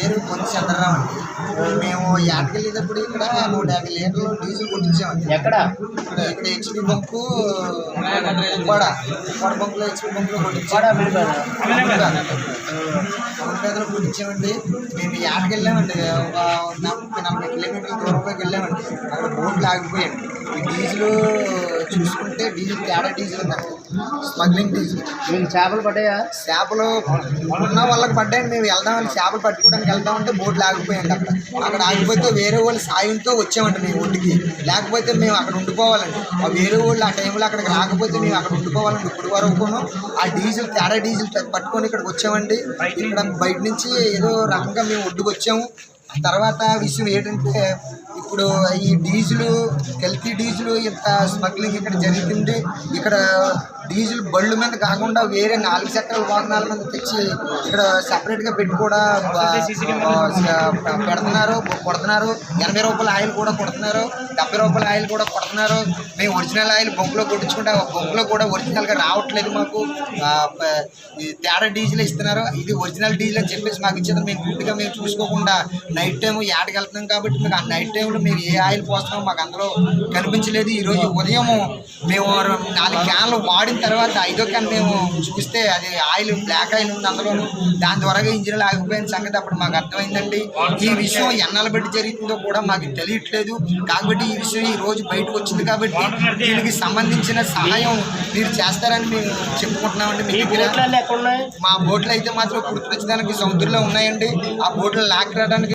పేరు పొంది చంద్రరావు అండి. మేము యాటకి వెళ్ళేటప్పుడు ఇక్కడ నూట యాభై లీటర్లు డీజిల్ కొట్టించామండి. ఎక్కడ? ఇక్కడ హెచ్పి బంకు ఉప్పాడ. ఉప్పాడ పంపులో హెచ్పి బంకులో కొట్టించాడు కొట్టించామండి. మేము యాటకి వెళ్ళామండి. ఒక నలభై నలభై కిలోమీటర్ల దూరంలోకి వెళ్ళామండి. అక్కడ బోట్లు ఆగిపోయాడు డీజిల్ చూసుకుంటే డీజిల్ తేడా డీజిల్ ఉందండి స్మగ్లింగ్ డీజిల్. మీకు చేపలు పడ్డాయా? చేపలు ఉన్న వాళ్ళకి పడ్డాయండి. మేము వెళ్దామని చేపలు పట్టుకోవడానికి వెళ్దామంటే బోట్లు ఆగిపోయాయండి అక్కడ. అక్కడ ఆగిపోతే వేరే వాళ్ళ సాయంతో వచ్చామండి మేము ఒడ్డుకి లేకపోతే మేము అక్కడ ఉండిపోవాలండి. ఆ వేరే వాళ్ళు ఆ టైంలో అక్కడికి రాకపోతే మేము అక్కడ ఉండిపోవాలండి. ఇప్పుడు వరకును ఆ డీజిల్ తేడా డీజిల్ పట్టుకొని ఇక్కడికి వచ్చామండి. ఇక్కడ బయట నుంచి ఏదో రకంగా మేము ఒడ్డుకు వచ్చాము తర్వాత విషయం ఏంటంటే ఇప్పుడు ఈ డీజిల్ హెల్తీ డీజిల్ ఇంత స్మగ్లింగ్ ఇక్కడ జరుగుతుంది ఇక్కడ డీజిల్ బళ్ళు మీద కాకుండా వేరే నాలుగు చక్రాల వాహనాల మీద తెచ్చి ఇక్కడ సపరేట్గా పెట్టి కూడా పెడుతున్నారు కొడుతున్నారు. ఎనభై రూపాయల ఆయిల్ కూడా కొడుతున్నారు డెబ్బై రూపాయల ఆయిల్ కూడా కొడుతున్నారు. మేము ఒరిజినల్ ఆయిల్ బొంకులో కొట్టించుకుంటే బొంకులో కూడా ఒరిజినల్గా రావట్లేదు మాకు. తేడా డీజిల్ ఇస్తున్నారు. ఇది ఒరిజినల్ డీజిల్ అని చెప్పేసి మాకు ఇచ్చేది. మేము గుడ్డుగా మేము చూసుకోకుండా నైట్ టైం యాడికి వెళ్తున్నాం కాబట్టి మీకు ఆ నైట్ టైంలో మీరు ఏ ఆయిల్ పోస్తున్నామో మాకు అందులో కనిపించలేదు. ఈరోజు ఉదయం మేము నాలుగు క్యాన్లు వాడిన తర్వాత ఐదో క్యాన్ మేము చూస్తే అది ఆయిల్ బ్లాక్ ఆయిల్ ఉంది అందులోను. దాని ద్వారా ఇంజిన్ ఆగిపోయిన సంగతి అప్పుడు మాకు అర్థమైందండి. ఈ విషయం ఎన్నాళ్ళు బట్టి జరుగుతుందో కూడా మాకు తెలియట్లేదు. కాబట్టి ఈ విషయం ఈ రోజు బయటకు వచ్చింది కాబట్టి దీనికి సంబంధించిన సహాయం మీరు చేస్తారని మేము చెప్పుకుంటున్నామండి మీ దగ్గర. మా బోట్లు అయితే మాత్రం గుర్తుపెచ్చడానికి సముద్రంలో ఉన్నాయండి. ఆ బోట్లు లాక్ రావడానికి